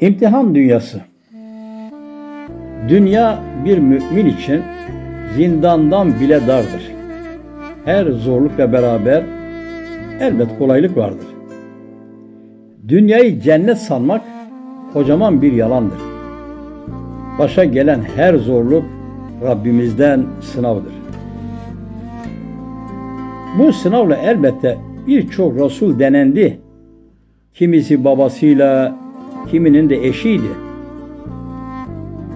İmtihan dünyası. Dünya bir mümin için zindandan bile dardır. Her zorlukla beraber elbet kolaylık vardır. Dünyayı cennet sanmak kocaman bir yalandır. Başa gelen her zorluk Rabbimizden sınavdır. Bu sınavla elbette birçok Resul denendi. Kimisi babasıyla, kiminin de eşiydi.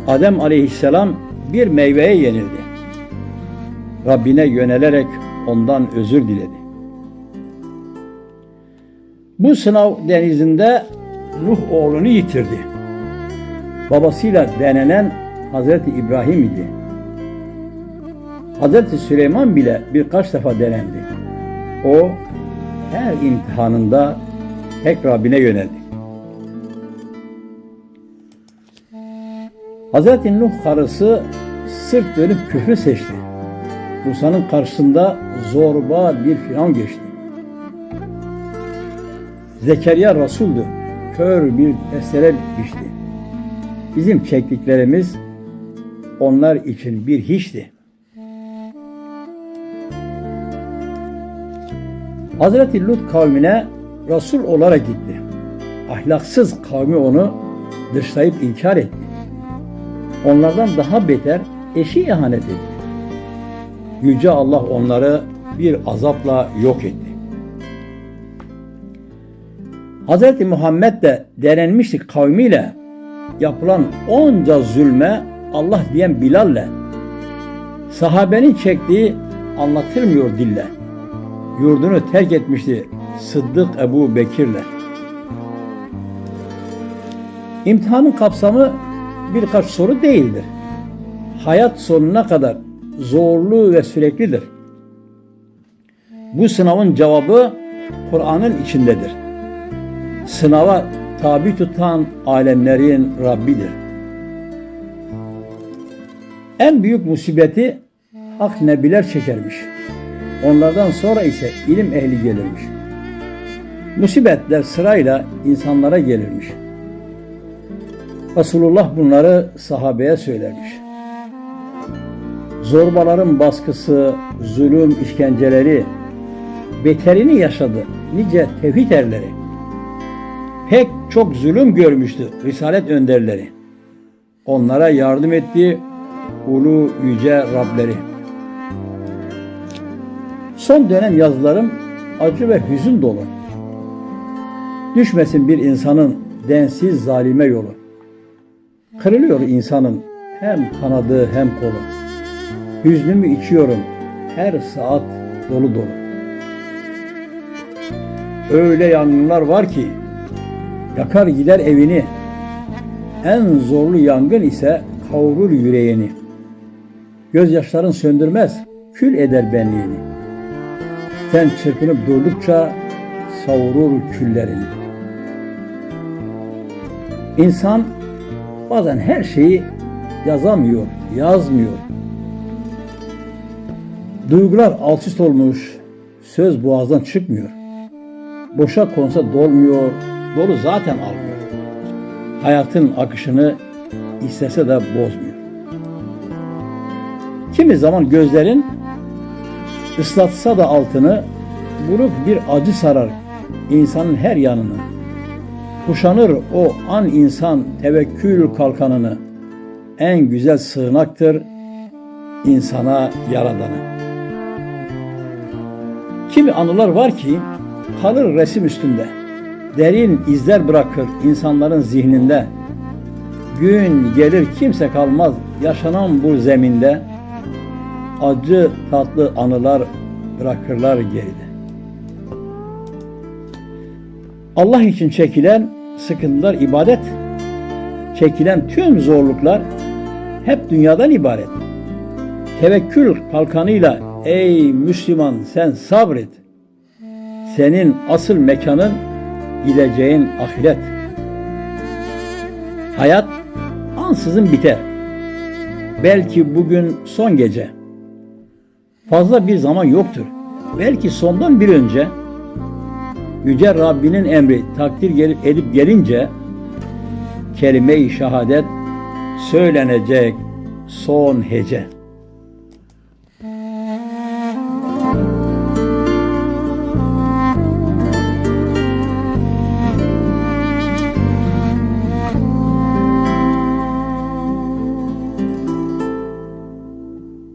Adem aleyhisselam bir meyveye yenildi. Rabbine yönelerek ondan özür diledi. Bu sınav denizinde Nuh oğlunu yitirdi. Babasıyla denenen Hazreti İbrahim idi. Hazreti Süleyman bile birkaç defa denendi. O her imtihanında tek Rabbine yöneldi. Hazreti Nuh karısı sırt dönüp küfrü seçti. Musa'nın karşısında zorba bir filan geçti. Zekeriya Resul'dü. Kör bir testere bitmişti. Bizim çektiklerimiz onlar için bir hiçti. Hazreti Lut kavmine Resul olarak gitti. Ahlaksız kavmi onu dışlayıp inkar etti. Onlardan daha beter eşi ihanet etti. Yüce Allah onları bir azapla yok etti. Hz. Muhammed de denenmişti kavmiyle yapılan onca zulme Allah diyen Bilal'le sahabenin çektiği anlatılmıyor dille. Yurdunu terk etmişti Sıddık Ebu Bekir'le. İmtihanın kapsamı birkaç soru değildir. Hayat sonuna kadar zorlu ve süreklidir. Bu sınavın cevabı Kur'an'ın içindedir. Sınava tabi tutan alemlerin Rabbidir. En büyük musibeti hak nebiler çekermiş. Onlardan sonra ise ilim ehli gelirmiş. Musibetler sırayla insanlara gelirmiş. Resulullah bunları sahabeye söylermiş. Zorbaların baskısı, zulüm, işkenceleri, beterini yaşadı nice tevhid erleri. Pek çok zulüm görmüştü Risalet önderleri. Onlara yardım etti ulu yüce Rableri. Son dönem yazılarım acı ve hüzün dolu. Düşmesin bir insanın densiz zalime yolu. Kırılıyor insanın hem kanadı hem kolu. Hüznümü içiyorum her saat dolu dolu. Öyle yangınlar var ki yakar gider evini. En zorlu yangın ise kavurur yüreğini. Gözyaşların söndürmez, kül eder benliğini. Sen çırpınıp durdukça savurur küllerini. İnsan bazen her şeyi yazamıyor, yazmıyor. Duygular alt üst olmuş, söz boğazdan çıkmıyor. Boşa konsa dolmuyor, dolu zaten almıyor. Hayatın akışını istese de bozmuyor. Kimi zaman gözlerin ıslatsa da altını, buruk bir acı sarar insanın her yanını. Kuşanır o an insan tevekkül kalkanını. En güzel sığınaktır insana yaradanı. Kimi anılar var ki kalır resim üstünde. Derin izler bırakır insanların zihninde. Gün gelir kimse kalmaz yaşanan bu zeminde. Acı tatlı anılar bırakırlar geride. Allah için çekilen sıkıntılar ibadet. Çekilen tüm zorluklar hep dünyadan ibaret. Tevekkül kalkanıyla ey Müslüman sen sabret. Senin asıl mekanın gideceğin ahiret. Hayat ansızın biter. Belki bugün son gece. Fazla bir zaman yoktur. Belki sondan bir önce Yüce Rabbinin emri takdir gelip edip gelince kelime-i şehadet söylenecek son hece.